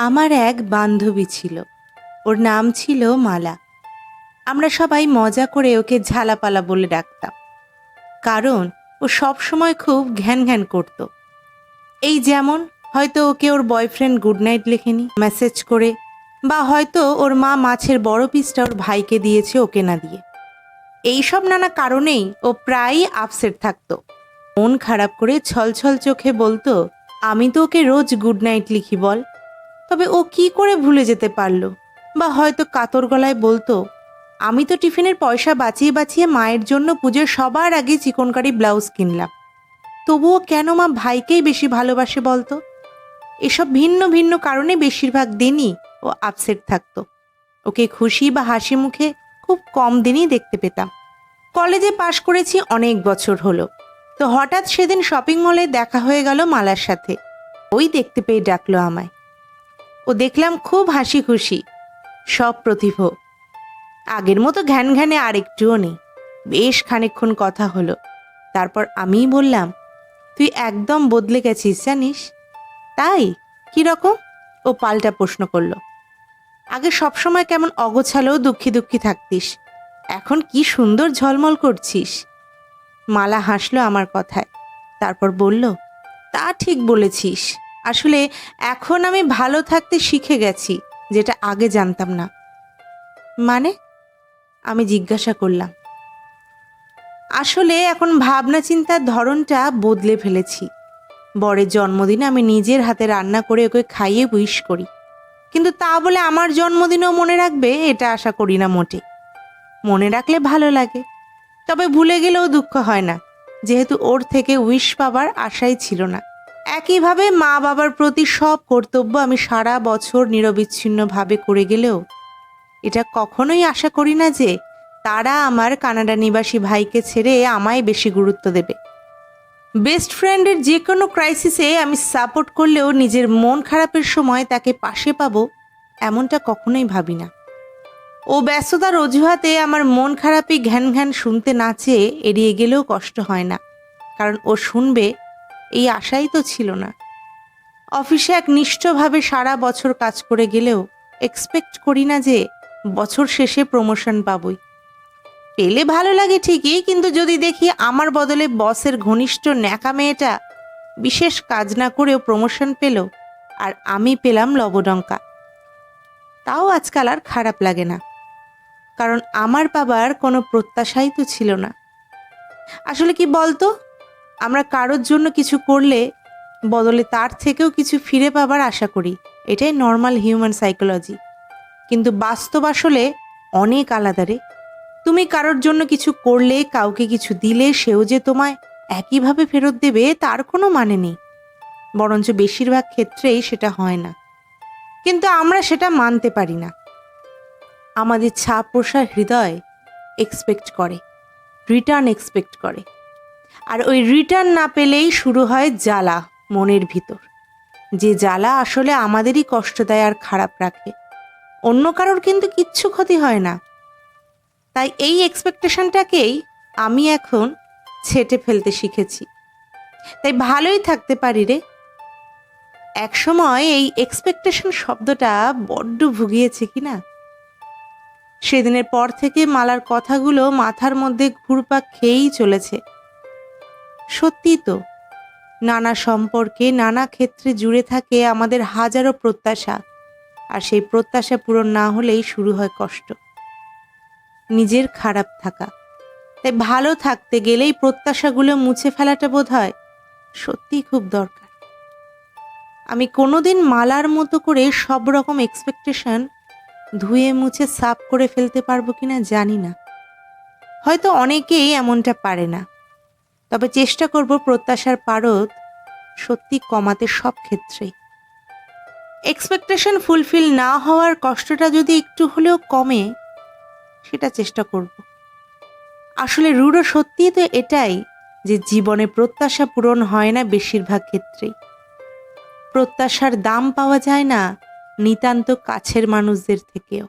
আমার এক বান্ধবী ছিল। ওর নাম ছিল মালা। আমরা সবাই মজা করে ওকে ঝালাপালা বলে ডাকতাম। কারণ ও সব সময় খুব ঘ্যান ঘ্যান করত। এই যেমন, হয়তো ওকে ওর বয়ফ্রেন্ড গুড নাইট লেখেনি, মেসেজ করে, বা হয়তো ওর মা মাছের বড় পিসটা ওর ভাইকে দিয়েছে ওকে না দিয়ে। এইসব নানা কারণেই ও প্রায়ই আপসেট থাকতো। মন খারাপ করে ছলছল চোখে বলতো, আমি তো ওকে রোজ গুড নাইট লিখি বল। তবে ও কি করে ভুলে যেতে পারল? বা হয়তো কাতর গলায় বলতো, আমি তো টিফিনের পয়সা বাঁচিয়ে বাঁচিয়ে মায়ের জন্য পুজোর সবার আগে চিকনকারি ব্লাউজ কিনলাম। তবুও কেন মা ভাইকেই বেশি ভালোবাসে বলতো? এসব ভিন্ন ভিন্ন কারণে বেশিরভাগ দিনই ও আপসেট থাকতো। ওকে খুশি বা হাসি মুখে খুব কম দিনই দেখতে পেতাম। কলেজে পাশ করেছি অনেক বছর হলো। তো হঠাৎ সেদিন শপিং মলে দেখা হয়ে গেল মালার সাথে। ওই দেখতে পেয়ে ডাকলো আমায়। ও দেখলাম খুব হাসি খুশি। সব প্রতিভ। আগের মতো ঘ্যান ঘ্যানে আর একটুও নেই। বেশ খানিকক্ষণ কথা হলো। তারপর আমিই বললাম, তুই একদম বদলে গেছিস, জানিস? তাই? কি রকম? ও পাল্টা প্রশ্ন করল। আগে সবসময় কেমন অগোছালো, দুঃখী দুঃখী থাকতিস। এখন কি সুন্দর ঝলমল করছিস? মালা হাসলো আমার কথায়। তারপর বলল, তা ঠিক বলেছিস। আসলে এখন আমি ভালো থাকতে শিখে গেছি, যেটা আগে জানতাম না। মানে? আমি জিজ্ঞাসা করলাম। আসলে এখন ভাবনা চিন্তার ধরনটা বদলে ফেলেছি। বরের জন্মদিনে আমি নিজের হাতে রান্না করে ওকে খাইয়ে উইশ করি। কিন্তু তা বলে আমার জন্মদিনও মনে রাখবে এটা আশা করি না মোটে। মনে রাখলে ভালো লাগে। তবে ভুলে গেলেও দুঃখ হয় না। যেহেতু ওর থেকে উইশ পাবার আশাই ছিল না। একইভাবে মা বাবার প্রতি সব কর্তব্য আমি সারা বছর নিরবিচ্ছিন্নভাবে করে গেলেও এটা কখনোই আশা করি না যে তারা আমার কানাডা নিবাসী ভাইকে ছেড়ে আমায় বেশি গুরুত্ব দেবে। বেস্ট ফ্রেন্ডের যে কোনো ক্রাইসিসে আমি সাপোর্ট করলেও নিজের মন খারাপের সময় তাকে পাশে পাবো এমনটা কখনোই ভাবি না। ও ব্যস্ততার অজুহাতে আমার মন খারাপই ঘ্যান ঘ্যান শুনতে না চেয়ে এড়িয়ে গেলেও কষ্ট হয় না, কারণ ও শুনবে এই আশাই তো ছিল না। অফিসে এক নিষ্ঠভাবে সারা বছর কাজ করে গেলেও এক্সপেক্ট করি না যে বছর শেষে প্রমোশন পাবই। পেলে ভালো লাগে ঠিকই, কিন্তু যদি দেখি আমার বদলে বসের ঘনিষ্ঠ ন্যাকা মেয়েটা বিশেষ কাজ না করেও প্রমোশন পেল আর আমি পেলাম লবডঙ্কা। তাও আজকাল আর খারাপ লাগে না। কারণ আমার বাবার কোনো প্রত্যাশাই তো ছিল না। আসলে কি বলতো? আমরা কারোর জন্য কিছু করলে বদলে তার থেকেও কিছু ফিরে পাবার আশা করি। এটাই নর্মাল হিউম্যান সাইকোলজি কিন্তু বাস্তব আসলে অনেক আলাদা রে। তুমি কারোর জন্য কিছু করলে, কাউকে কিছু দিলে, সেও যে তোমায় একইভাবে ফেরত দেবে, তার কোনো মানে নেই। বরঞ্চ বেশিরভাগ ক্ষেত্রেই সেটা হয় না। কিন্তু আমরা সেটা মানতে পারি না। আমাদের ছাপ প্রসার হৃদয় এক্সপেক্ট করে রিটার্ন এক্সপেক্ট করে। আর ওই রিটার্ন না পেলেই শুরু হয় জ্বালা মনের ভিতর। যে জ্বালা আসলে আমাদেরই কষ্ট দেয় আর খারাপ রাখে। অন্য কারোর কিন্তু কিচ্ছু ক্ষতি হয় না। তাই এই এক্সপেকটেশনটাকেই আমি এখন ছেটে ফেলতে শিখেছি। তাই ভালোই থাকতে পারি রে। একসময় এই এক্সপেকটেশন শব্দটা বড্ড ভুগিয়েছে কি না? সেদিনের পর থেকে মালার কথাগুলো মাথার মধ্যে ঘুরপাক খেয়েই চলেছে। সত্যি তো। নানা সম্পর্কে, নানা ক্ষেত্রে জুড়ে থাকে আমাদের হাজারো প্রত্যাশা। আর সেই প্রত্যাশা পূরণ না হলেই শুরু হয় কষ্ট। নিজের খারাপ থাকা। তাই ভালো থাকতে গেলেই প্রত্যাশাগুলো মুছে ফেলাটা বোধ হয় সত্যিই খুব দরকার। আমি কোনোদিন মালার মতো করে সব রকম এক্সপেকটেশন ধুয়ে মুছে সাফ করে ফেলতে পারব কিনা জানি না। হয়তো অনেকেই এমনটা পারে না। তবে চেষ্টা করব প্রত্যাশার পারদ সত্যি কমাতে সব ক্ষেত্রেই। এক্সপেকটেশন ফুলফিল না হওয়ার কষ্টটা যদি একটু হলেও কমে, সেটা চেষ্টা করব। আসলে রূঢ় সত্যিই তো এটাই যে জীবনে প্রত্যাশা পূরণ হয় না বেশিরভাগ ক্ষেত্রেই। প্রত্যাশার দাম পাওয়া যায় না নিতান্ত কাছের মানুষদের থেকেও।